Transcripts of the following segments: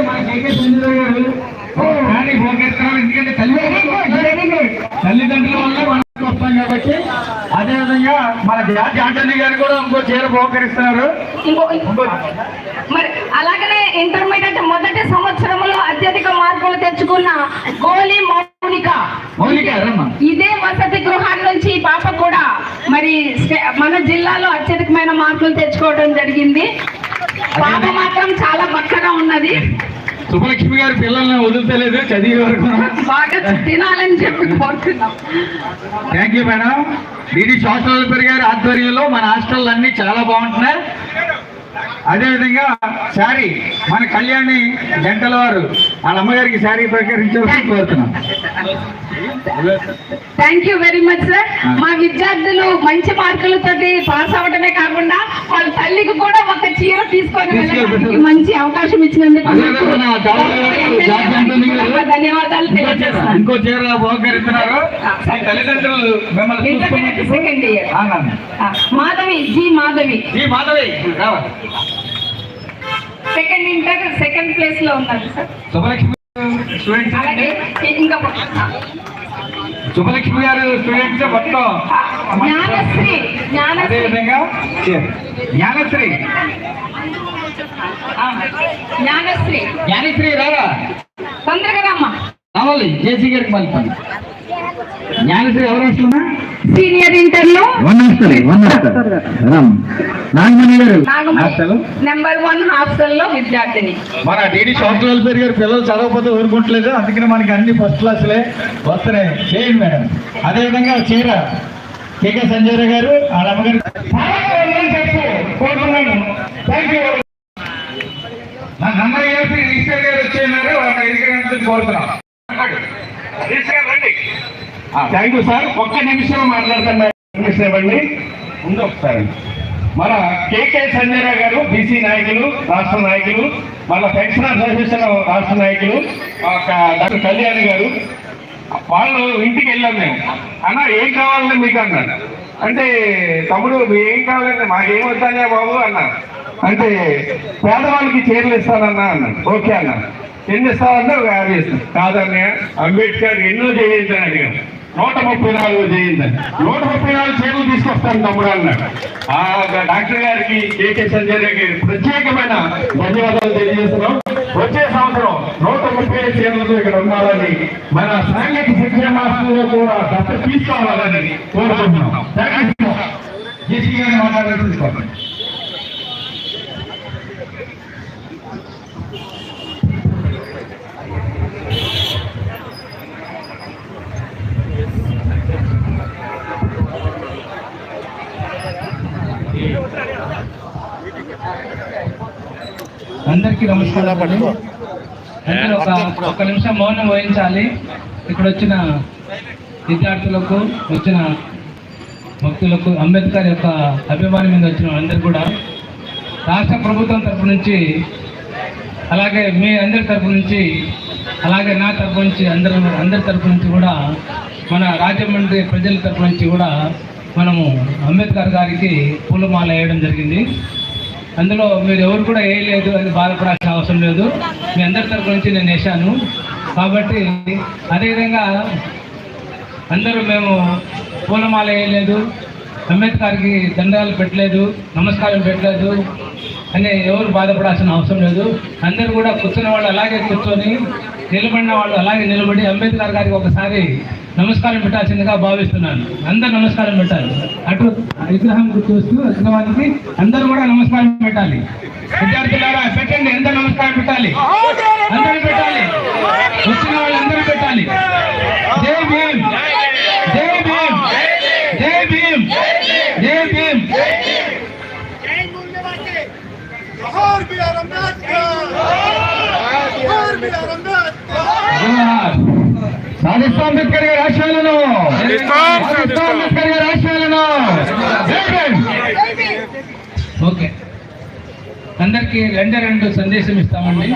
మన కేకే గారు. ఎందుకంటే తల్లిదండ్రులు తల్లిదండ్రుల వల్ల మనకు వస్తాం కాబట్టి అదేవిధంగా మన ఆంటనీ గారు కూడా ఇంకో చీర పోకరిస్తున్నారు ఇంకో మరి అలాగనే ఇంటర్మీడియట్ మొదటి సంవత్సరంలో అత్యధిక మార్కులు తెచ్చుకున్న గోలి ఇదే వసతి గృహాల నుంచి ఈ పాప కూడా మరి మన జిల్లాలో అత్యధికమైన మార్కులు తెచ్చుకోవడం జరిగింది. పాప మాత్రం చాలా బక్కగా ఉన్నది. సుబ్బలక్ష్మి గారి పిల్లల్ని వదులుతలేదు చదివే వరకు. బాగా తినాలని చెప్పి కోరుతున్నాం. Thank you madam DD social welfare గారి ఆధ్వర్యంలో మన హాస్టల్ అన్ని చాలా బాగుంటున్నాయి. అదేవిధంగా శారీ మన కళ్యాణి జంటల వారు వాళ్ళ అమ్మగారికి శారీ ప్రకటించవలసి కోరుతున్నాం. Thank you very much sir మా విద్యార్థులు మంచి మార్కులతోటి పాస్ అవడమే కాకుండా వాళ్ళ తల్లికి కూడా ఒక చీర తీసుకొని మంచి అవకాశం ఇచ్చినందుకు ధన్యవాదాలు ఇంకో చీర బహుకరిస్తున్నారు తల్లిదండ్రులు మిమ్మల్ని. మాధవి జి మాధవి. ఈ మాధవి రావాలి. సెకండ్ ఇంటర్ సెకండ్ ప్లేస్లో ఉన్నారు సార్ శుభలక్ష్మి గారు స్టూడెంట్స్ మొత్తం జ్ఞానశ్రీ జ్ఞానశ్రీ. అదేవిధంగా. జ్ఞానశ్రీ. జ్ఞానశ్రీ. జ్ఞానశ్రీ రారా? తొందరగా రావాలి. జేసీ గారికి మళ్ళీ జ్ఞానశ్రీ ఎవరు వస్తున్నా సీనియర్ ఇంటర్లో వన్ వస్తుంది వన్ నాగమణి గారు. హాస్టల్. నెంబర్ వన్ హాస్టల్లో విద్యార్థిని. మన డిడి సోషల్ వెల్ఫేర్ గారు పిల్లలు చదవకపోతే ఊరుకుంటలేదు. అందుకని మనకి అన్ని ఫస్ట్ క్లాసులే వస్తున్నాయి. చేయండి మేడం. అదేవిధంగా చీర. కేకే సంజయ్ గారు వాళ్ళ అమ్మగారు నా నంబర్ వేసి రిజిస్టర్ గారు వాళ్ళ కోరుతున్నాం. Thank you sir. ఒక్క నిమిషం మాట్లాడతాను నిమిషం ఇవ్వండి. ముందు ఒకసారి. మన కేకే సంజయరావు గారు బీసీ నాయకులు రాష్ట్ర నాయకులు మన పెన్షన్ అసోసియేషన్ రాష్ట్ర నాయకులు డాక్టర్ కళ్యాణ్ గారు వాళ్ళు ఇంటికి వెళ్ళాం మేము. అన్న ఏం కావాలని మీకు అన్నాడు అంటే తమ్ముడు ఏం కావాలంటే మాకేం వద్దానే బాబు అన్న. అంటే పేదవాళ్ళకి చీరలు ఇస్తానన్నా అన్నాడు ఓకే అన్న. ఎన్ని ఇస్తానంటే ఒక యాభై ఇస్తాను కాదన్నయ్య అంబేద్కర్ ఎన్నో చేయించాను అడిగాను నూట ముప్పై నాలుగు చేయిందని నూట ముప్పై నాలుగు చేతులు తీసుకొస్తాను తమ్ముడు అన్నాడు ఆ డాక్టర్ గారికి కేకే సంజయ్ గారికి ప్రత్యేకమైన ధన్యవాదాలు తెలియజేస్తున్నాం. వచ్చే సంవత్సరం నూట ముప్పై ఐదు చేతులతో ఇక్కడ ఉండాలని మన సాంఘిక శిక్షణ మాస్టర్లో కూడా దత్త తీసుకోవాలని కోరుకుంటున్నాం. మాట్లాడాల్సింది అందరికీ నమస్కారం అందరూ ఒక ఒక నిమిషం మౌనం వహించాలి. ఇక్కడ వచ్చిన విద్యార్థులకు వచ్చిన భక్తులకు అంబేద్కర్ యొక్క అభిమానం మీద వచ్చిన అందరు కూడా రాష్ట్ర ప్రభుత్వం తరపు నుంచి అలాగే మీ అందరి తరపు నుంచి అలాగే నా తరపు నుంచి అందరి అందరి తరపు నుంచి కూడా మన రాజమండ్రి ప్రజల తరపు నుంచి కూడా మనము అంబేద్కర్ గారికి పూలమాల వేయడం జరిగింది. అందులో మీరు ఎవరు కూడా వేయలేదు అని బాధపడాల్సిన అవసరం లేదు. మీ అందరి తరపు నుంచి నేను వేశాను. కాబట్టి అదేవిధంగా అందరూ మేము పూలమాల వేయలేదు. అంబేద్కర్కి దండాలు పెట్టలేదు నమస్కారం పెట్టలేదు అని ఎవరు బాధపడాల్సిన అవసరం లేదు. అందరూ కూడా కూర్చున్న వాళ్ళు అలాగే కూర్చొని నిలబడిన వాళ్ళు అలాగే నిలబడి అంబేద్కర్ గారికి ఒకసారి నమస్కారం పెట్టాల్సిందిగా భావిస్తున్నాను అందరు నమస్కారం పెట్టాలి అటు విగ్రహం గుర్తు వస్తూ అగ్రవానికి అందరూ కూడా నమస్కారం పెట్టాలి విద్యార్థులారా పెట్టండి ఎంత నమస్కారం పెట్టాలి అందరూ పెట్టాలి వచ్చిన వాళ్ళు అందరూ పెట్టాలి జై భీమ్ జై భీమ్ జై భీమ్ జై భీమ్ జై భీమ్ సాధిస్తాం అంబేద్కర్ గారి ఆశయాలను. సాధిస్తాం. అంబేద్కర్ గారి ఆశయాలను. ఓకే. అందరికీ రెండే రెండు సందేశం ఇస్తామండి.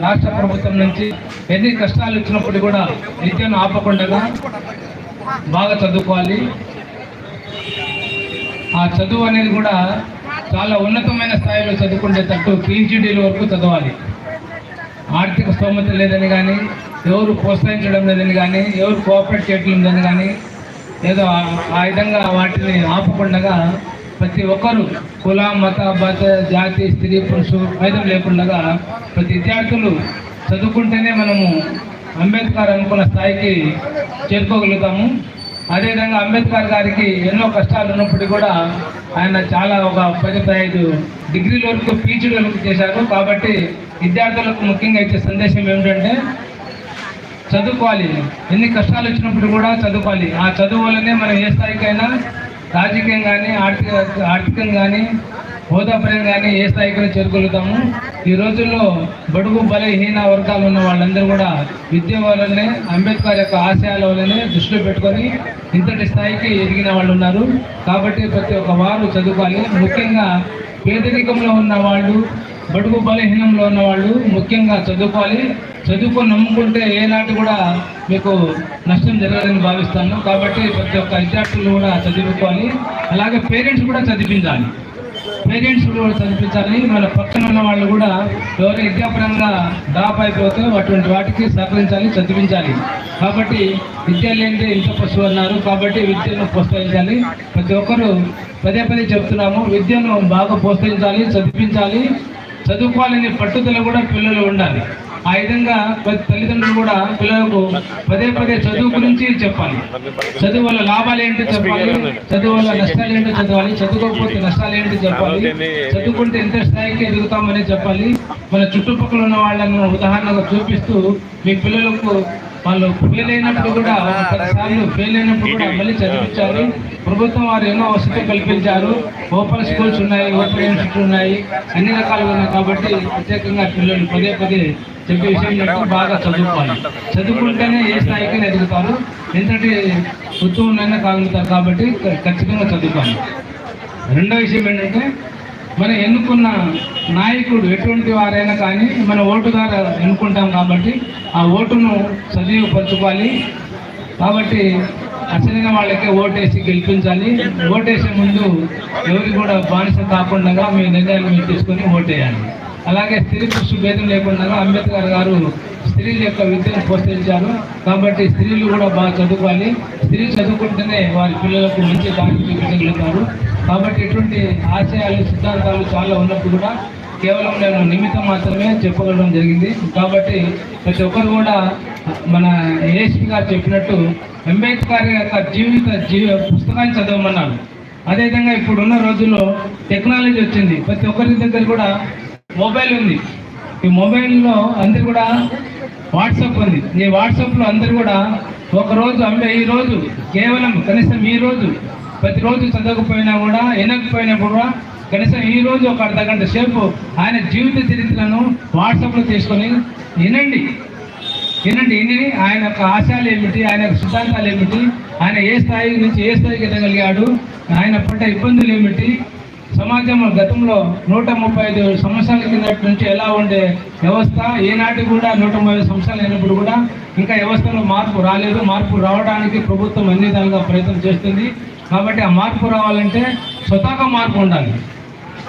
రాష్ట్ర ప్రభుత్వం నుంచి ఎన్ని కష్టాలు వచ్చినప్పుడు కూడా విద్యను ఆపకుండా బాగా చదువుకోవాలి. ఆ చదువు అనేది కూడా చాలా ఉన్నతమైన స్థాయిలో చదువుకునేటట్టు పీహెచ్డీల వరకు చదవాలి. ఆర్థిక స్తోమత లేదని కానీ ఎవరు ప్రోత్సహించడం లేదని కానీ ఎవరు కోఆపరేట్ చేయడం లేదని కానీ ఏదో ఆ- విధంగా వాటిని ఆపకుండా ప్రతి ఒక్కరు కుల మత బత జాతి స్త్రీ పురుషు భేదం లేకుండా ప్రతి విద్యార్థులు చదువుకుంటేనే మనము అంబేద్కర్ అనుకున్న స్థాయికి చేరుకోగలుగుతాము. అదేవిధంగా అంబేద్కర్ గారికి ఎన్నో కష్టాలు ఉన్నప్పటికీ కూడా ఆయన చాలా ఒక పది పదహైదు డిగ్రీల వరకు పీజీ వరకు చేశారు. కాబట్టి విద్యార్థులకు ముఖ్యంగా ఇచ్చే సందేశం ఏమిటంటే చదువుకోవాలి. ఎన్ని కష్టాలు వచ్చినప్పుడు కూడా చదువుకోవాలి. ఆ చదువు వల్లనే మనం ఏ స్థాయికైనా రాజకీయం కానీ ఆర్థిక ఆర్థికం కానీ హోదాపరం కానీ ఏ స్థాయికైనా చేరుకోగలుగుతాము. ఈ రోజుల్లో బడుగు బలహీన వర్గాలు ఉన్న వాళ్ళందరూ కూడా విద్య వల్లనే అంబేద్కర్ యొక్క ఆశయాల వల్లనే దృష్టిలో పెట్టుకొని ఇంతటి స్థాయికి ఎదిగిన వాళ్ళు ఉన్నారు. కాబట్టి ప్రతి ఒక్క వారు చదువుకోవాలి. ముఖ్యంగా పేదరికంలో ఉన్న వాళ్ళు బడుగు బలహీనంలో ఉన్న వాళ్ళు ముఖ్యంగా చదువుకోవాలి. చదువుకొని నమ్ముకుంటే ఏనాటి కూడా మీకు నష్టం జరగదని భావిస్తాను. కాబట్టి ప్రతి ఒక్క విద్యార్థులు కూడా చదువుకోవాలి. అలాగే పేరెంట్స్ కూడా చదివించాలి. పేరెంట్స్ కూడా చదివించాలి. మన పక్కన ఉన్న వాళ్ళు కూడా ఎవరు విద్యాపరంగా డ్రాప్ అయిపోతే అటువంటి వాటికి సహకరించాలి చదివించాలి. కాబట్టి విద్య లేనిదే ఇంత పశువు అన్నారు. కాబట్టి విద్యను ప్రోత్సహించాలి. ప్రతి ఒక్కరూ పదే పదే చెప్తున్నాము. విద్యను బాగా ప్రోత్సహించాలి చదివించాలి. చదువుకోవాలనే పట్టుదల కూడా పిల్లలు ఉండాలి. ఆ విధంగా ప్రతి తల్లిదండ్రులు కూడా పిల్లలకు పదే పదే చదువు గురించి చెప్పాలి. చదువు వల్ల లాభాలు ఏంటో చెప్పాలి చదువు వల్ల నష్టాలు ఏంటో చదవాలి చదువుకోకపోతే నష్టాలు ఏంటో చెప్పాలి చదువుకుంటే ఎంత స్థాయికి ఎదుగుతామని చెప్పాలి. మన చుట్టుపక్కల ఉన్న వాళ్ళను ఉదాహరణగా చూపిస్తూ మీ పిల్లలకు వాళ్ళు ఫెయిల్ అయినప్పుడు కూడా ఒక పది సార్లు ఫెయిల్ అయినప్పుడు కూడా మళ్ళీ చదివించాలి ప్రభుత్వం వారు ఎన్నో వసతులు కల్పించారు. ఓపెన్ స్కూల్స్ ఉన్నాయి ఓపెన్ యూనివర్సిటీ ఉన్నాయి అన్ని రకాలుగా ఉన్నాయి కాబట్టి ప్రత్యేకంగా పిల్లలు పదే పదే చెప్పే విషయం బాగా చదువుకోవాలి. చదువుకుంటేనే ఏ స్థాయికి ఎదుగుతారు? ఎంతటి ఉత్తమమైన కాగలుగుతారు కాబట్టి ఖచ్చితంగా చదువుకోవాలి. రెండో విషయం ఏంటంటే మనం ఎన్నుకున్న నాయకుడు ఎటువంటి వారైనా కానీ మన ఓటు ద్వారా ఎన్నుకుంటాం కాబట్టి ఆ ఓటును సజీవపరచుకోవాలి. కాబట్టి అసలైన వాళ్ళకే ఓటేసి గెలిపించాలి. ఓటేసే ముందు ఎవరికి కూడా బానిస కాకుండా మీ నిర్ణయాలు మీరు తీసుకొని ఓటేయాలి. అలాగే స్త్రీ పురుషు భేదం లేకుండా అంబేద్కర్ గారు స్త్రీల యొక్క విద్యను ప్రోత్సహించారు. కాబట్టి స్త్రీలు కూడా బాగా చదువుకోవాలి. స్త్రీ చదువుకుంటేనే వారి పిల్లలకు మంచి దారి చూపించగలుగుతారు కాబట్టి ఇటువంటి ఆశయాలు సిద్ధాంతాలు చాలా ఉన్నప్పుడు కూడా కేవలం నేను నిమిత్తం మాత్రమే చెప్పగలడం జరిగింది. కాబట్టి ప్రతి ఒక్కరు కూడా మన ఏఎస్పీ గారు చెప్పినట్టు అంబేద్కర్ యొక్క జీవిత జీవ పుస్తకాన్ని చదవమన్నారు. అదేవిధంగా ఇప్పుడున్న రోజుల్లో టెక్నాలజీ వచ్చింది. ప్రతి ఒక్కరి దగ్గర కూడా మొబైల్ ఉంది. ఈ మొబైల్లో అందరు కూడా వాట్సాప్ ఉంది. ఈ వాట్సాప్లో అందరు కూడా ఒకరోజు అంబే ఈ రోజు కేవలం కనీసం ఈ రోజు ప్రతిరోజు చదవకపోయినా కూడా వినకపోయినా కూడా కనీసం ఈ రోజు ఒక అర్ధ గంట సేపు ఆయన జీవిత చరిత్రను వాట్సాప్లో తీసుకొని వినండి. వినండి విని ఆయన యొక్క ఆశయాలు ఏమిటి ఆయన యొక్క సిద్ధాంతాలు ఏమిటి ఆయన ఏ స్థాయి నుంచి ఏ స్థాయికి ఎదగలిగాడు ఆయన పడ్డ ఇబ్బందులు ఏమిటి సమాజంలో గతంలో నూట ముప్పై ఐదు సంవత్సరాల కిందటి నుంచి ఎలా ఉండే వ్యవస్థ ఏనాటి కూడా నూట ముప్పై ఐదు సంవత్సరాలు అయినప్పుడు కూడా ఇంకా వ్యవస్థలో మార్పు రాలేదు. మార్పు రావడానికి ప్రభుత్వం అన్ని విధాలుగా ప్రయత్నం చేస్తుంది. కాబట్టి ఆ మార్పు రావాలంటే స్వతహాగా మార్పు ఉండాలి.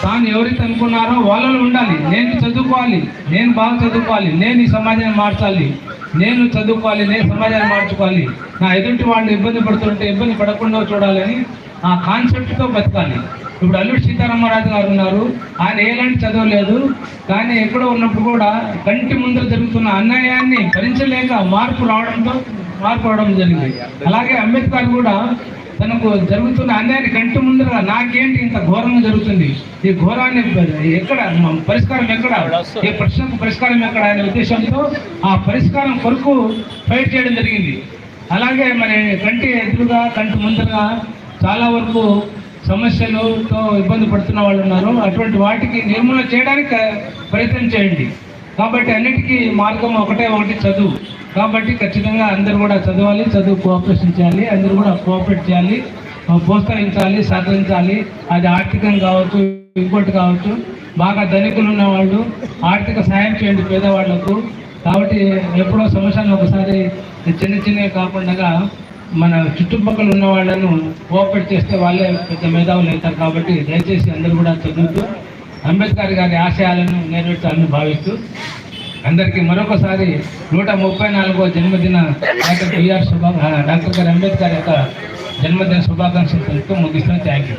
తాను ఎవరైతే అనుకున్నారో వాళ్ళలో ఉండాలి. నేను చదువుకోవాలి. నేను బాగా చదువుకోవాలి. నేను ఈ సమాజాన్ని మార్చాలి. నేను చదువుకోవాలి. నేను సమాజాన్ని మార్చుకోవాలి. నా ఎదుటి వాళ్ళు ఇబ్బంది పడుతుంటే ఇబ్బంది పడకుండా చూడాలని ఆ కాన్సెప్ట్తో బతకాలి. ఇప్పుడు అల్లుడు సీతారామరాజు గారు ఉన్నారు. ఆయన ఏలాంటి చదవలేదు. కానీ ఎక్కడో ఉన్నప్పుడు కూడా కంటి ముందర జరుగుతున్న అన్యాయాన్ని భరించలేక మార్పు రావడంతో మార్పు రావడం జరిగింది. అలాగే అంబేద్కర్ కూడా తనకు జరుగుతున్న అన్యాయాన్ని కంటి ముందర నాకేంటి ఇంత ఘోరంగా జరుగుతుంది? ఈ ఘోరాన్ని ఎక్కడ పరిష్కారం ఎక్కడ? ఈ ప్రశ్నకు పరిష్కారం ఎక్కడ అనే ఉద్దేశంతో ఆ పరిష్కారం కొరకు ఫైట్ చేయడం జరిగింది. అలాగే మరి కంటి ఎదురుగా కంటి ముందరగా చాలా వరకు సమస్యలతో ఇబ్బంది పడుతున్న వాళ్ళు ఉన్నారు. అటువంటి వాటికి నిర్మూలన చేయడానికి ప్రయత్నం చేయండి. కాబట్టి అన్నిటికీ మార్గం ఒకటే ఒకటి చదువు. కాబట్టి ఖచ్చితంగా అందరూ కూడా చదవాలి చదువు కోఆపరేషన్ చేయాలి అందరూ కూడా కోఆపరేట్ చేయాలి ప్రోత్సహించాలి సహకరించాలి. అది ఆర్థికం కావచ్చు ఇంకోటి కావచ్చు. బాగా ధనికులు ఉన్న వాళ్ళు ఆర్థిక సాయం చేయండి పేదవాళ్ళకు. కాబట్టి ఎప్పుడో సంవత్సరానికి ఒకసారి చిన్న చిన్నవి కాకుండా మన చుట్టుపక్కల ఉన్న వాళ్ళను కోఆపరేట్ చేస్తే వాళ్ళే పెద్ద మేధావులు అవుతారు. కాబట్టి దయచేసి అందరూ కూడా చదువుతూ అంబేద్కర్ గారి ఆశయాలను నెరవేర్చాలని భావిస్తూ అందరికీ మరొకసారి నూట ముప్పై నాలుగో జన్మదిన డాక్టర్ బిఆర్ శుభా డాక్టర్ గారి అంబేద్కర్ యొక్క జన్మదిన శుభాకాంక్షలు తెలుపుతూ ముగిస్తున్నాను థ్యాంక్ యూ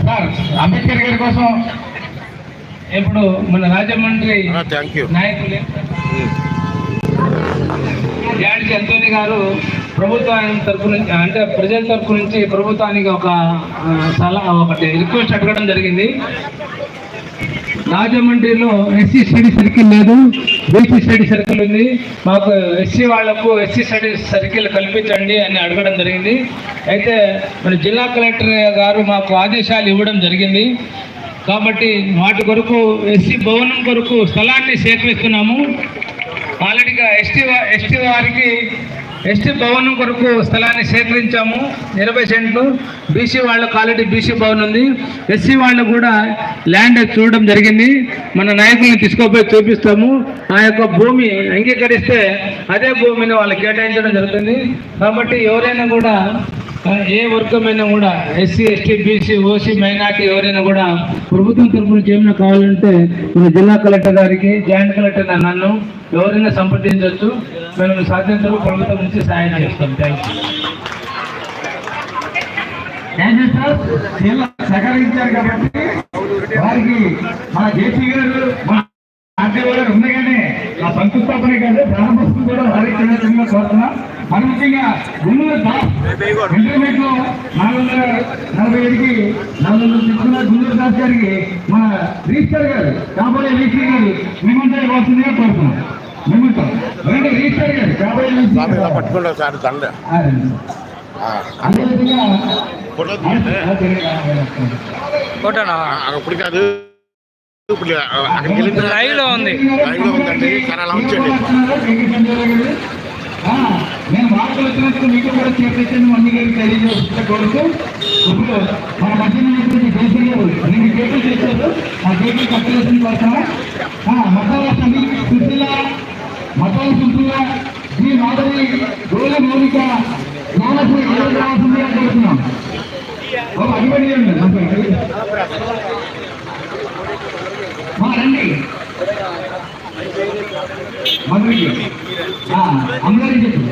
సార్ అంబేద్కర్ గారి కోసం ఇప్పుడు మన రాజమండ్రి నాయకులు యాడికి అంతోని గారు ప్రభుత్వానికి తరపు నుంచి అంటే ప్రజల తరపు నుంచి ప్రభుత్వానికి ఒక సలహా ఒకటి రిక్వెస్ట్ అడగడం జరిగింది. రాజమండ్రిలో ఎస్సీ స్టడీ సర్కిల్ లేదు బీసీ స్టడీ సర్కిల్ ఉంది. మాకు ఎస్సీ వాళ్ళకు ఎస్సీ స్టడీ సర్కిల్ కల్పించండి అని అడగడం జరిగింది. అయితే మన జిల్లా కలెక్టర్ గారు మాకు ఆదేశాలు ఇవ్వడం జరిగింది. కాబట్టి వాటి కొరకు ఎస్సీ భవనం కొరకు స్థలాన్ని సేకరిస్తున్నాము. ఆల్రెడీగా ఎస్టీ ఎస్టీ వారికి ఎస్టీ భవనం కొరకు స్థలాన్ని సేకరించాము. ఇరవై సెంట్లు. బీసీ వాళ్ళకు ఆల్రెడీ బీసీ భవన్ ఉంది. ఎస్సీ వాళ్ళు కూడా ల్యాండ్ చూడడం జరిగింది. మన నాయకుల్ని తీసుకోపోయి చూపిస్తాము. ఆ యొక్క భూమి అంగీకరిస్తే అదే భూమిని వాళ్ళు కేటాయించడం జరుగుతుంది. కాబట్టి ఎవరైనా కూడా ఏ వర్గమైనా కూడా SC ST BC OC minority ఎవరైనా కూడా ప్రభుత్వం తరపు నుంచి ఏమైనా కావాలంటే మన జిల్లా కలెక్టర్ గారికి జాయింట్ కలెక్టర్ నన్ను ఎవరైనా సంప్రదించవచ్చు. మేము సాధ్యంతో ప్రభుత్వం నుంచి సహాయం చేస్తాం. థ్యాంక్ యూ సహకరించారు కాబట్టి వారికి మన జేసీ గారు మన ఆర్టీ గారు ఉండగానే ఆ సంస్థాపన కంటే ప్రారంభోత్సవం కూడా వారికి కోరుతున్నాం. మరి ముఖ్యంగా గుండూరు దాస్ ఇంటర్మీడియట్లో నాలుగు వందల నలభై ఐదుకి నాలుగు వందలు తీసుకున్న గుండూరు దాస్ గారికి మన రిజిస్టర్ గారు కాబోయే వీసీ గారు మిమ్మల్ని ఇవ్వాల్సిందిగా కోరుతున్నాం మిమ్మల్ని రెండు రిజిస్టర్ గారు కాబోయే VC స్వామి ఇలా గారు. పట్టుకుంటాం సార్ దండ ఆ, ఆ, అదేవిధంగా ఫోటో తీయండి. ఆ, ఇప్పుడు కాదు ఇప్పుడు ఆ, అక్కడికి వెళ్ళిన లైవ్లో ఉంది లైవ్లో ఉందండి కానీ అలా ఉంచండి ఆ, నేను వార్తలు వచ్చినప్పుడు మీకు కూడా చేపట్టాను అన్ని గారికి తెలియజేస్తున్న కోరుతూ. ఇప్పుడు మన మధ్య ఉన్నటువంటి జేసీ గారు రెండు కేసులు చేశారు. ఆ కేసులు కట్టలేసిన కోసం మతాల సమి సుశీల మతాల సుశీల శ్రీ మాధవి గోల మౌలిక జ్ఞానశ్రీ రావాల్సిందిగా కోరుతున్నాం. అడిపడి మా రండి. మధురికి అందరికి చెప్పు